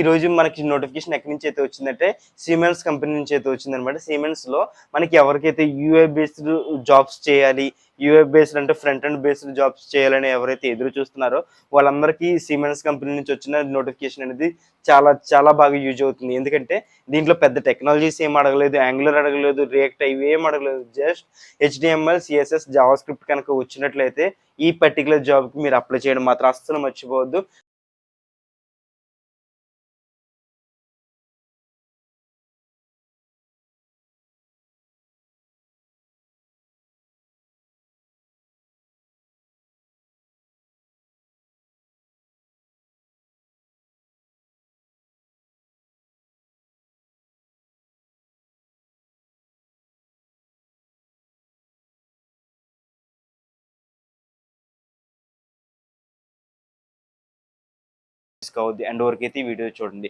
ఈ రోజు మనకి నోటిఫికేషన్ ఎక్కడి నుంచి అయితే వచ్చిందంటే సిమెన్స్ కంపెనీ నుంచి అయితే వచ్చిందనమాట సిమెంట్స్ సిమెన్స్లో మనకి ఎవరికైతే యూఏ బేస్డ్ జాబ్స్ చేయాలి యూఏ బేస్డ్ అంటే ఫ్రంట్ అండ్ బేస్డ్ జాబ్స్ చేయాలని ఎవరైతే ఎదురు చూస్తున్నారో వాళ్ళందరికీ సిమెన్స్ కంపెనీ నుంచి వచ్చిన నోటిఫికేషన్ అనేది చాలా చాలా బాగా యూజ్ అవుతుంది. ఎందుకంటే దీంట్లో పెద్ద టెక్నాలజీస్ ఏం అడగలేదు యాంగులర్ అడగలేదు రియాక్ట్ అవి ఏం అడగలేదు. Just HTML CSS JavaScript కనుక వచ్చినట్లయితే ఈ పర్టికులర్ జాబ్కి మీరు అప్లై చేయడం మాత్రం అస్సలు మర్చిపోవద్దు. కావద్దు అండ్ వరకు అయితే ఈ వీడియో చూడండి.